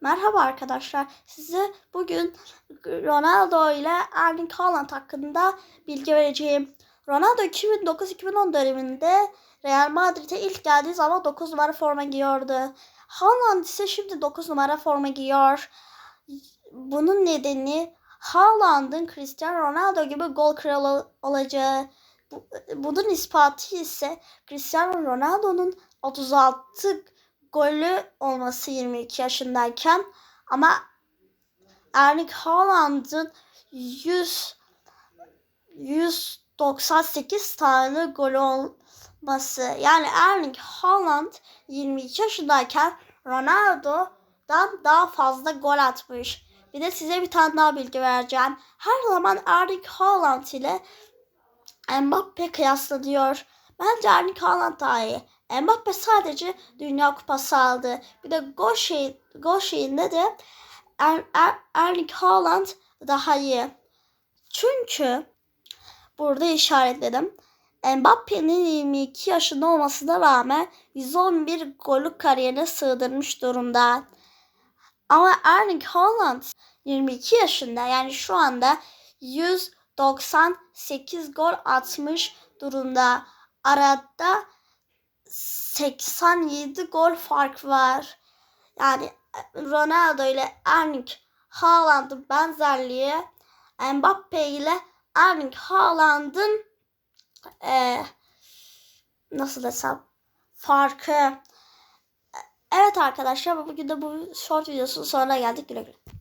Merhaba arkadaşlar. Size bugün Ronaldo ile Erling Haaland hakkında bilgi vereceğim. Ronaldo 2009-2010 döneminde Real Madrid'e ilk geldiği zaman 9 numara forma giyiyordu. Haaland ise şimdi 9 numara forma giyiyor. Bunun nedeni Haaland'ın Cristiano Ronaldo gibi gol kralı olacağı. Bu- Bunun ispatı ise Cristiano Ronaldo'nun 36 golü olması 22 yaşındayken ama Erling Haaland'ın 100 198 tane gol olması. Yani Erling Haaland 22 yaşındayken Ronaldo'dan daha fazla gol atmış. Bir de size bir tane daha bilgi vereceğim. Her zaman Erling Haaland ile Mbappe kıyaslanıyor. Bence Erling Haaland daha iyi. Mbappe sadece Dünya Kupası aldı. Bir de gol, şey, gol şeyinde de er, er, Erling Haaland daha iyi. Çünkü burada işaretledim. Mbappe'nin 22 yaşında olmasına rağmen 111 golü kariyerine sığdırmış durumda. Ama Erling Haaland 22 yaşında yani şu anda 198 gol atmış durumda. Arada 87 gol fark var. Yani Ronaldo ile Erling Haaland'ın benzerliği Mbappe ile Erling Haaland'ın eee, nasıl desem farkı. Evet arkadaşlar bugün de bu short videosunun sonuna geldik. Güle güle.